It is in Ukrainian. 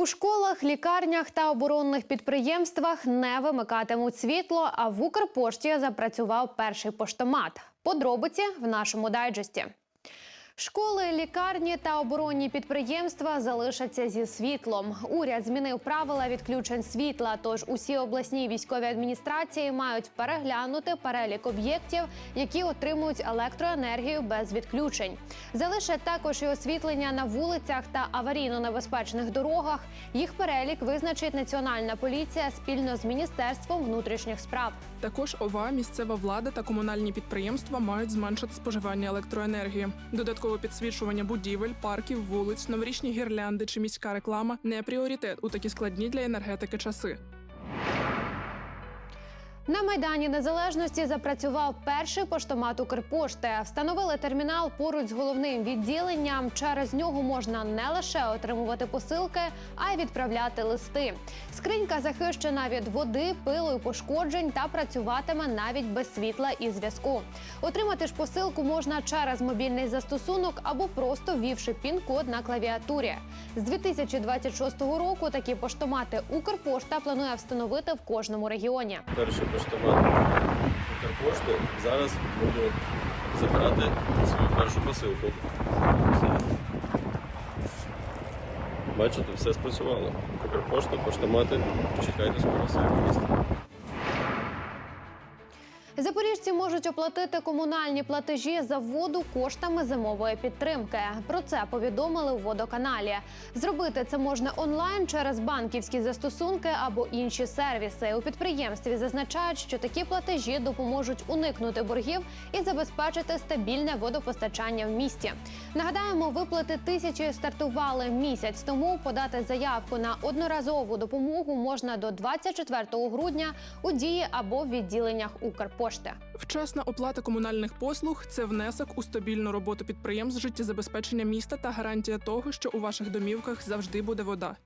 У школах, лікарнях та оборонних підприємствах не вимикатимуть світло, а в Укрпошті запрацював перший поштомат. Подробиці в нашому дайджесті. Школи, лікарні та оборонні підприємства залишаться зі світлом. Уряд змінив правила відключень світла. Тож усі обласні військові адміністрації мають переглянути перелік об'єктів, які отримують електроенергію без відключень. Залишать також і освітлення на вулицях та аварійно-небезпечних дорогах. Їх перелік визначить Національна поліція спільно з міністерством внутрішніх справ. Також ОВА, місцева влада та комунальні підприємства мають зменшити споживання електроенергії. Додаткове підсвічування будівель, парків, вулиць, новорічні гірлянди чи міська реклама не пріоритет у такі складні для енергетики часи. На майдані незалежності запрацював перший поштомат Укрпошти. Встановили термінал поруч з головним відділенням. Через нього можна не лише отримувати посилки, а й відправляти листи. Скринька захищена від води, пилу і пошкоджень та працюватиме навіть без світла і зв'язку. Отримати ж посилку можна через мобільний застосунок або просто ввівши пін-код на клавіатурі. З 2026 року такі поштомати Укрпошта планує встановити в кожному регіоні. Поштомат Укрпошти зараз буду забирати свою першу посилку. Бачите, все спрацювало. Укрпошта, поштомати, чекайте скоро все в місті. Запоріжці можуть оплатити комунальні платежі за воду коштами зимової підтримки. Про це повідомили у водоканалі. Зробити це можна онлайн через банківські застосунки або інші сервіси. У підприємстві зазначають, що такі платежі допоможуть уникнути боргів і забезпечити стабільне водопостачання в місті. Нагадаємо, виплати тисячі стартували місяць тому. Подати заявку на одноразову допомогу можна до 24 грудня у дії або в відділеннях Укрпошти. Вчасна оплата комунальних послуг це внесок у стабільну роботу підприємств життєзабезпечення міста та гарантія того, що у ваших домівках завжди буде вода.